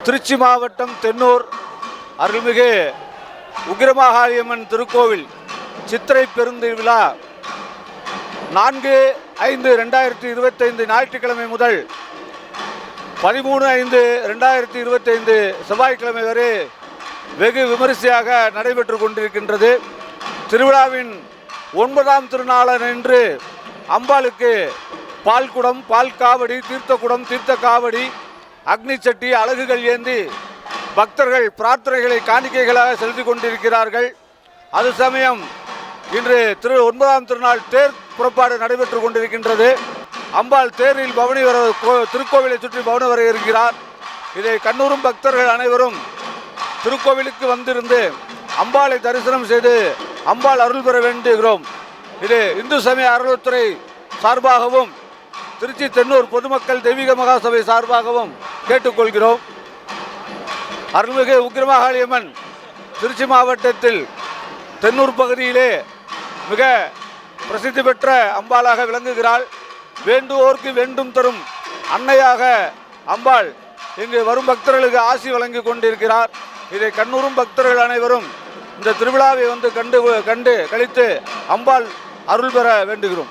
திருச்சி மாவட்டம் தென்னூர் அருள்மிகு உக்கிரமகாளியம்மன் திருக்கோவில் சித்திரை பெருந்திருவிழா நான்கு ஐந்து ரெண்டாயிரத்தி இருபத்தைந்து ஞாயிற்றுக்கிழமை முதல் பதிமூணு ஐந்து ரெண்டாயிரத்தி இருபத்தைந்து செவ்வாய்க்கிழமை வரை வெகு விமரிசையாக நடைபெற்று கொண்டிருக்கின்றது. திருவிழாவின் ஒன்பதாம் திருநாளன்று அம்பாளுக்கு பால்குடம் பால் காவடி தீர்த்தக்குடம் தீர்த்த காவடி அக்னி சட்டி அழகுகள் ஏந்தி பக்தர்கள் பிரார்த்தனைகளை காணிக்கைகளாக செலுத்தி கொண்டிருக்கிறார்கள். அது சமயம் இன்று திரு ஒன்பதாம் திருநாள் தேர் புறப்பாடு நடைபெற்று கொண்டிருக்கின்றது. அம்பாள் தேரில் பவனி வர கோ- திருக்கோவிலை சுற்றி பவனி வர இருக்கிறார். இதை கண்ணூரும் பக்தர்கள் அனைவரும் திருக்கோவிலுக்கு வந்திருந்து அம்பாளை தரிசனம் செய்து அம்பாள் அருள் பெற வேண்டுகிறோம். இது இந்து சமய அறநிலைத்துறை சார்பாகவும் திருச்சி தென்னூர் பொதுமக்கள் தெய்வீக மகாசபை சார்பாகவும் கேட்டுக்கொள்கிறோம். அருள்மிகு உக்கிரமகாளியம்மன் திருச்சி மாவட்டத்தில் தென்னூர் பகுதியிலே மிக பிரசித்தி பெற்ற அம்பாளாக விளங்குகிறாள். வேண்டுவோர்க்கு வேண்டும் தரும் அன்னையாக அம்பாள் இங்கு வரும் பக்தர்களுக்கு ஆசி வழங்கி கொண்டிருக்கிறார். இதை கண்ணூரும் பக்தர்கள் அனைவரும் இந்த திருவிழாவை வந்து கண்டு கண்டு கழித்து அம்பாள் அருள் பெற வேண்டுகிறோம்.